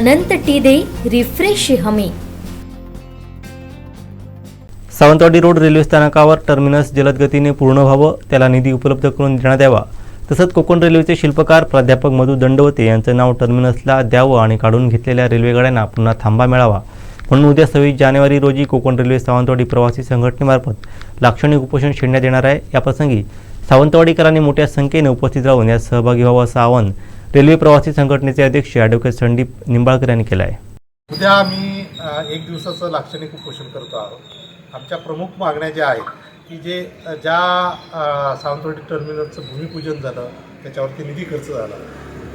अनंत T दे refresh हमी. Sawantwadi road railway स्थानकावर टर्मिनस जलदगतीने पूर्ण व्हावं त्याला निधी उपलब्ध करून देण्यात यावा. तसंच कोकण रेल्वेचे शिल्पकार प्राध्यापक मधु दंडवते यांचं नाव टर्मिनसला द्यावं आणि काढून घेतलेल्या रेल्वेगाड्यांना पुन्हा थांबा मिळावा. म्हणून उद्या सव्वीस जानेवारी रोजी कोकण रेल्वे सावंतवाडी प्रवासी संघटनेमार्फत लाक्षणिक उपोषण छेडण्यात येणार आहे. याप्रसंगी सावंतवाडीकरांनी मोठ्या संख्येने उपस्थित राहून यात सहभागी व्हावं असं आवाहन रेल्वे प्रवासी संघटनेचे अध्यक्ष ॲडव्होकेट संदीप निंबाळकर यांनी केलं आहे उद्या आम्ही एक दिवसाचं लाक्षणिक उपोषण करतो आहोत. आमच्या प्रमुख मागण्या ज्या आहेत की जे ज्या सावंतवाडी टर्मिनलचं भूमिपूजन झालं त्याच्यावरती निधी खर्च झाला.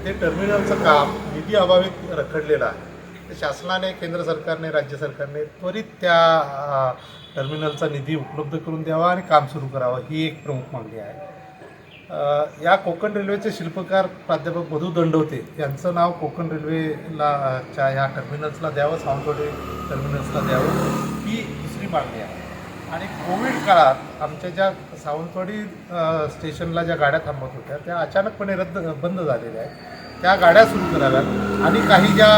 ते टर्मिनलचं काम निधी अभावित रखडलेलं आहे. शासनाने केंद्र सरकारने राज्य सरकारने त्वरित त्या टर्मिनलचा निधी उपलब्ध करून द्यावा आणि काम सुरू करावं ही एक प्रमुख मागणी आहे. या कोकण रेल्वेचे शिल्पकार प्राध्यापक मधू दंडवते. यांचं नाव कोकण रेल्वेला च्या ह्या टर्मिनल्सला द्यावं सावंतवाडी टर्मिनल्सला द्यावं ही दुसरी मागणी आहे. आणि कोविड काळात आमच्या ज्या सावंतवाडी स्टेशनला ज्या गाड्या थांबत होत्या त्या अचानकपणे रद्द बंद झालेल्या आहेत. त्या गाड्या सुरू कराव्यात. आणि काही ज्या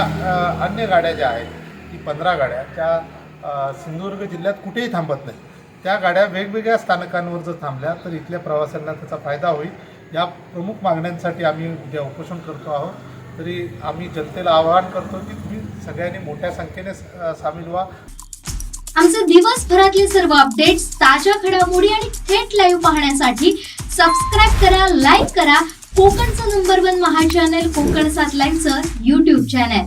अन्य गाड्या ज्या आहेत की पंधरा गाड्या त्या सिंधुदुर्ग जिल्ह्यात कुठेही थांबत नाही त्या गाड्या वेगवेगळ्या स्थानकांवर जर थांबल्या तर इथल्या प्रवाशांना त्याचा फायदा होईल. या प्रमुख मागण्यांसाठी आम्ही उद्या उपोषण करतो आहोत. तरी आम्ही जनतेला आवाहन करतो की तुम्ही सगळ्यांनी मोठ्या संख्येने सामील व्हा. आमचे दिवसभरातले सर्व अपडेट्स ताज्या घडामोडी आणि थेट लाईव्ह पाहण्यासाठी सबस्क्राईब करा लाईक करा. कोकणचं नंबर वन महा चॅनल कोकण सात लाईनचं युट्यूब चॅनल